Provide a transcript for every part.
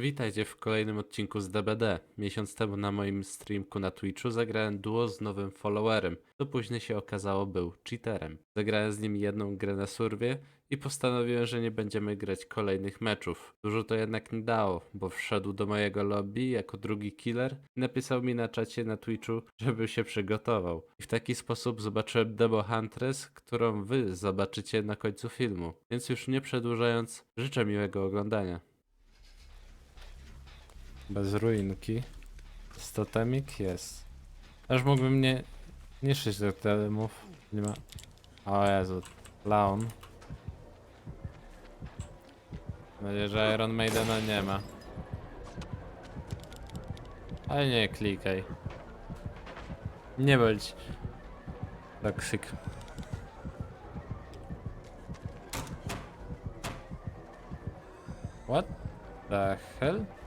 Witajcie w kolejnym odcinku z DBD. Miesiąc temu na moim streamku na Twitchu zagrałem duo z nowym followerem, co później się okazało był cheaterem. Zagrałem z nim jedną grę na surwie i postanowiłem, że nie będziemy grać kolejnych meczów. Dużo to jednak nie dało, bo wszedł do mojego lobby jako drugi killer i napisał mi na czacie na Twitchu, żeby się przygotował. I w taki sposób zobaczyłem Demo Huntress, którą wy zobaczycie na końcu filmu. Więc już nie przedłużając, życzę miłego oglądania. Bez ruinki. Stotemik jest. Aż mógłbym nie niszczyć tych telemów. Nie ma. O Jezu. Laon. Mam nadzieję, że Iron Maidena nie ma. Ale nie klikaj. Nie bądź. Toxic. What the hell?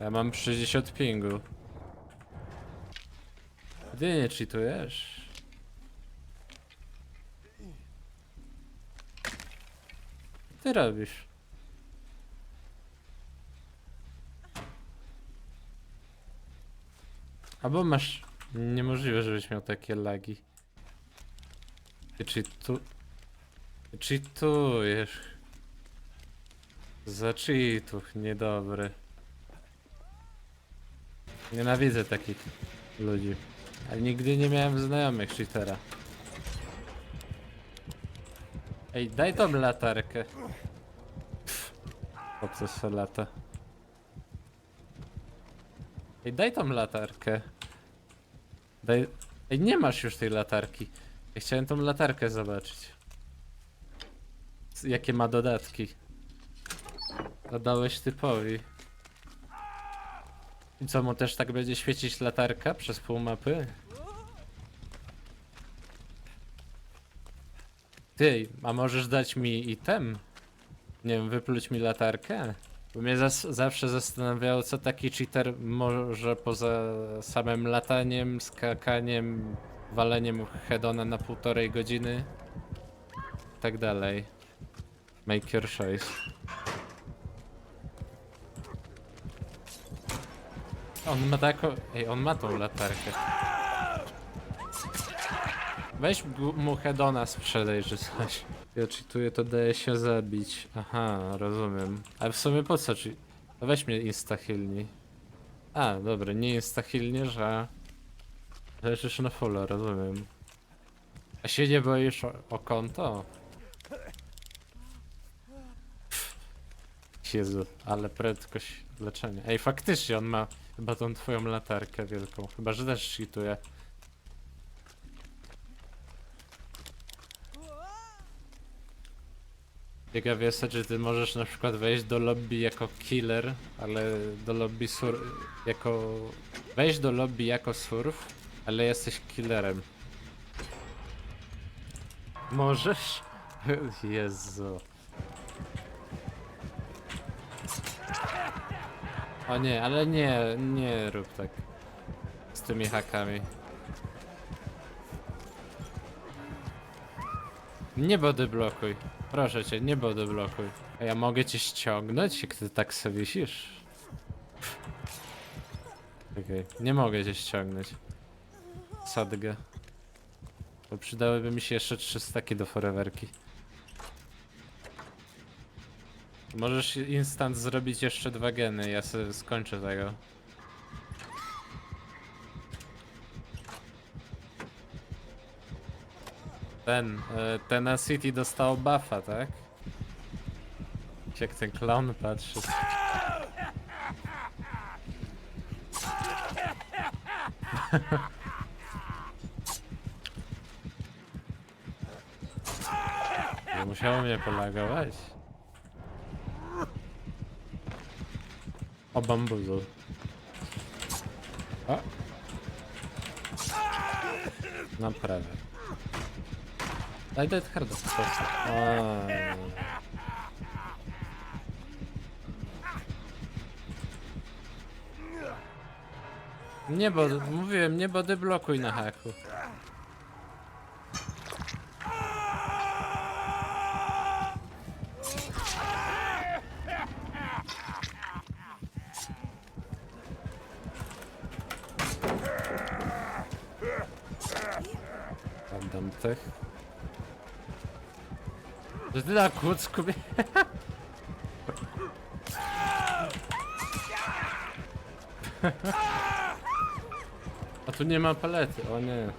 Ja mam 60 pingu. Ty nie cheatujesz? Ty robisz? Albo masz... Niemożliwe, żebyś miał takie lagi. Ty cheatu... Cheatujesz. Za cheatów, niedobry. Nienawidzę takich ludzi. Ale nigdy nie miałem znajomych cheatera. Ej, daj tą latarkę. Co se lata? Ej, daj tą latarkę. Daj... Ej, nie masz już tej latarki. Ja chciałem tą latarkę zobaczyć. Jakie ma dodatki. Dodałeś typowi. I co, mu też tak będzie świecić latarka przez pół mapy? Ty, a możesz dać mi item? Nie wiem, wypluć mi latarkę? Bo mnie zas zawsze zastanawiało, co taki cheater może poza samym lataniem, skakaniem, waleniem headona na półtorej godziny. Tak dalej. Make your choice. On ma taką... Ej, on ma tą latarkę. Weź gu- mu hedona sprzedaj czy coś. Ja cheatuję, to daje się zabić. Aha, rozumiem. Ale w sumie po co. No Weź mnie instahilni. A, dobra, nie instahilnie, że... Leżysz na fulla, rozumiem. A się nie boisz o, o konto? Jezu, ale prędkość leczenia. Ej, faktycznie on ma chyba tą twoją latarkę wielką. Chyba, że też cheatuje. Ciekaw jest, czy ty możesz na przykład wejść do lobby jako killer, ale do lobby sur... jako... Wejść do lobby jako surf, ale jesteś killerem. Możesz? Jezu. O nie, ale nie, nie rób tak. Z tymi hakami. Nie body blokuj. Proszę cię, nie body blokuj. A ja mogę cię ściągnąć, jak ty tak sobie wisisz? Okej, nie mogę cię ściągnąć. Sadgę. Bo przydałyby mi się jeszcze trzy staki do foreverki. Możesz instant zrobić jeszcze dwa geny, ja sobie skończę tego. Ten, e, Tenacity dostał buffa, tak? Jak ten clown patrzy. Musiało mnie polagować. O bambuzu. O. Naprawę. Daj Dead Harda po prostu. Nie bo, mówiłem, nie body blokuj na haku. Tych. Że ty na kucku mnie... A tu nie ma palety, o nie.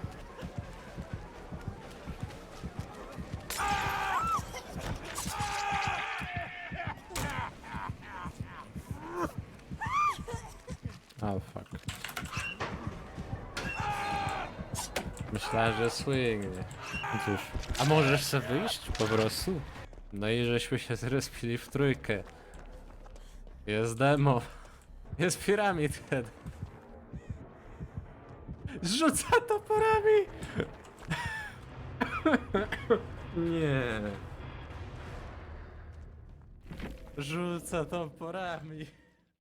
O fuck. Myślałem, że swingnie. No Cóż, a możesz sobie wyjść po prostu? No i żeśmy się zrespili w trójkę. Jest demo. Jest piramid head. Rzuca toporami! Nie. Rzuca toporami.